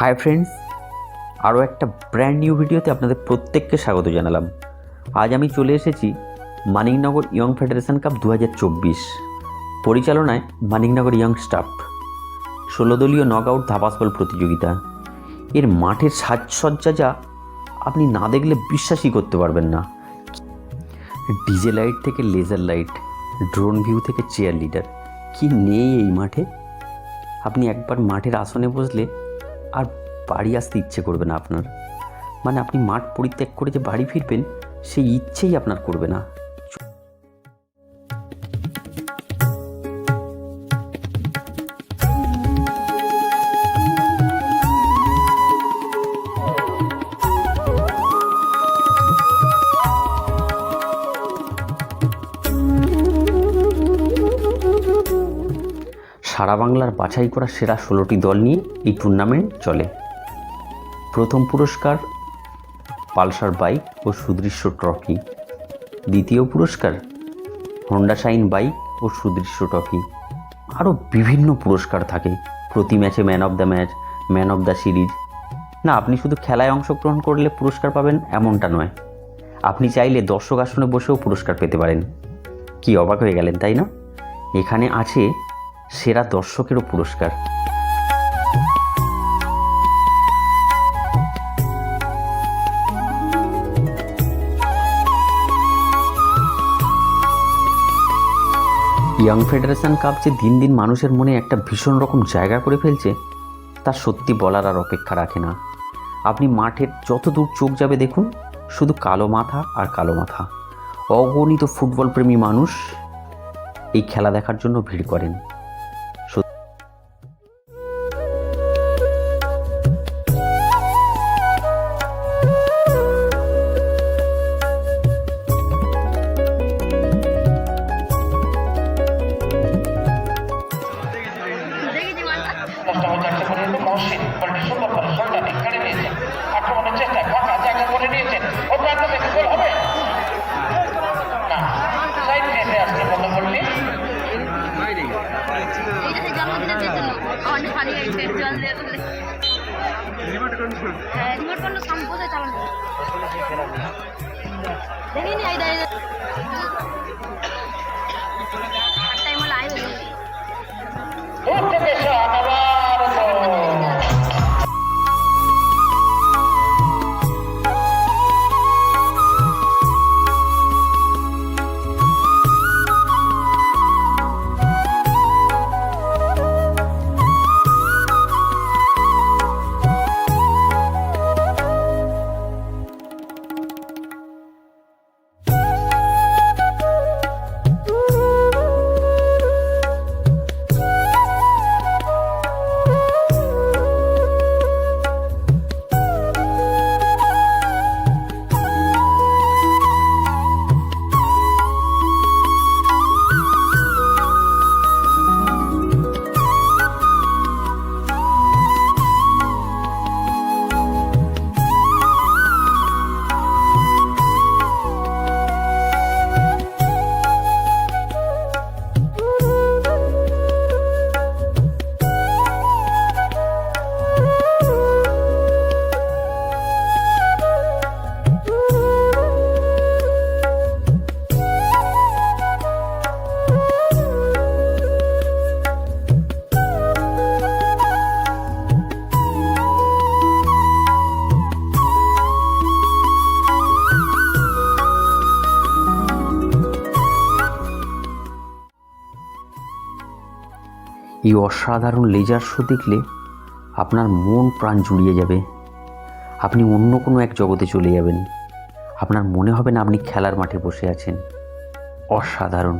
Hi friends আরও একটা brand new ভিডিওতে আপনাদের প্রত্যেককে স্বাগত জানালাম। আজ আমি চলে এসেছি মানিকনগর ইয়ং ফেডারেশন কাপ দু হাজার চব্বিশ পরিচালনায় মানিকনগর ইয়ং স্টাফ ষোলো দলীয় নক আউট ধাপাসবল প্রতিযোগিতা। এর মাঠের সাজসজ্জা যা আপনি না দেখলে বিশ্বাসই করতে পারবেন না। ডিজে লাইট থেকে লেজার লাইট ড্রোন ভিউ থেকে চেয়ার লিডার কি নেই এই মাঠে? আপনি একবার মাঠের আসনে বসলে আর বাড়ি আসতে ইচ্ছে করবে না আপনার। মানে আপনি মাঠ পরিত্যাগ করে যে বাড়ি ফিরবেন, সেই ইচ্ছেই আপনার করবে না। সারা বাংলার বাছাই করা সেরা ষোলোটি দল নিয়ে এই টুর্নামেন্ট চলে। প্রথম পুরস্কার পালসার বাইক ও সুদৃশ্য ট্রফি। দ্বিতীয় পুরস্কার হন্ডা শাইন বাইক ও সুদৃশ্য ট্রফি। আরও বিভিন্ন পুরস্কার থাকে। প্রতি ম্যাচে man of the match man of the series না, আপনি শুধু খেলায় অংশগ্রহণ করলে পুরস্কার পাবেন এমনটা নয়। আপনি চাইলে দর্শক আসনে বসেও পুরস্কার পেতে পারেন। কি অবাক হয়ে গেলেন, তাই না? এখানে আছে সেরা দর্শকেরও পুরস্কার। ইয়াং ফেডারেশন কাপ যে দিন দিন মানুষের মনে একটা ভীষণ রকম জায়গা করে ফেলছে, তা সত্যি বলার আর অপেক্ষা রাখে না। আপনি মাঠের যত দূর চোখ যাবে দেখুন, শুধু কালো মাথা আর কালো মাথা। অগণিত ফুটবল প্রেমী মানুষ এই খেলা দেখার জন্য ভিড় করেন। দেখিনি এই দাঁড়িয়ে টাইম হলে আই হয়ে দূর থেকে এই অসাধারণ লেজার শো দেখলে আপনার মন প্রাণ জুড়িয়ে যাবে। আপনি অন্য কোনো এক জগতে চলে যাবেন। আপনার মনে হবে না আপনি খেলার মাঠে বসে আছেন। অসাধারণ।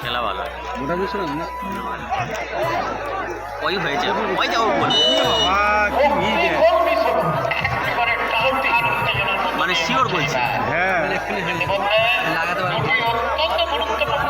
খেলা ভালো ওই হয়েছে ওই যাও মানে শিওর বলছি হ্যাঁ মানে লাগাতে পারব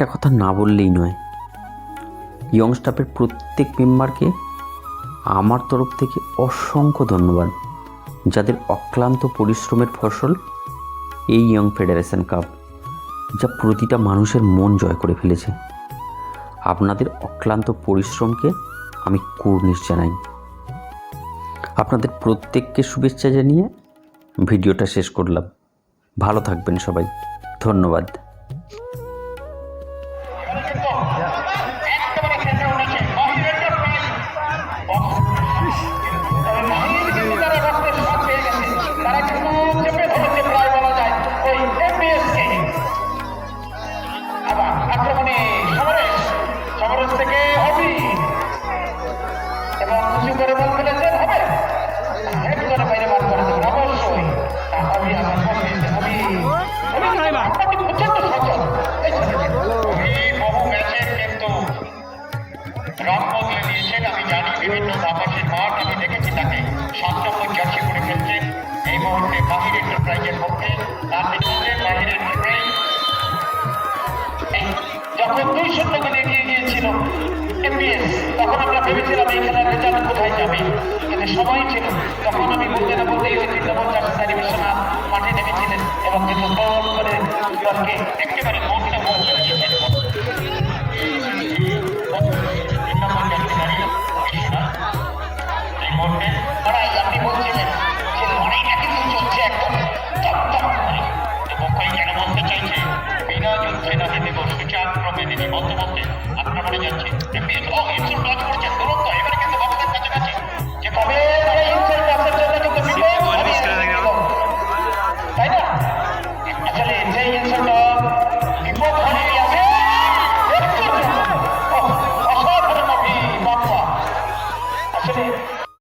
একটা কথা না বললেই নয়। ইয়ং স্টাফের প্রত্যেক মেম্বারকে আমার তরফ থেকে অসংখ্য ধন্যবাদ। যাদের অক্লান্ত পরিশ্রমের ফসল এই ইয়ং ফেডারেশন কাপ যা প্রতিটা মানুষের মন জয় করে ফেলেছে। আপনাদের অক্লান্ত পরিশ্রমকে আমি কুর্নিশ জানাই। আপনাদের প্রত্যেককে শুভেচ্ছা জানিয়ে ভিডিওটা শেষ করলাম। ভালো থাকবেন সবাই। ধন্যবাদ। যখন দুই শূন্য করে এগিয়ে গিয়েছিল এমবিএস তখন আমরা ভেবেছিলাম এই খেলার রেজাল্ট কোথায় কিন্তু সময় ছিল তখন আমি করে দলকে একেবারে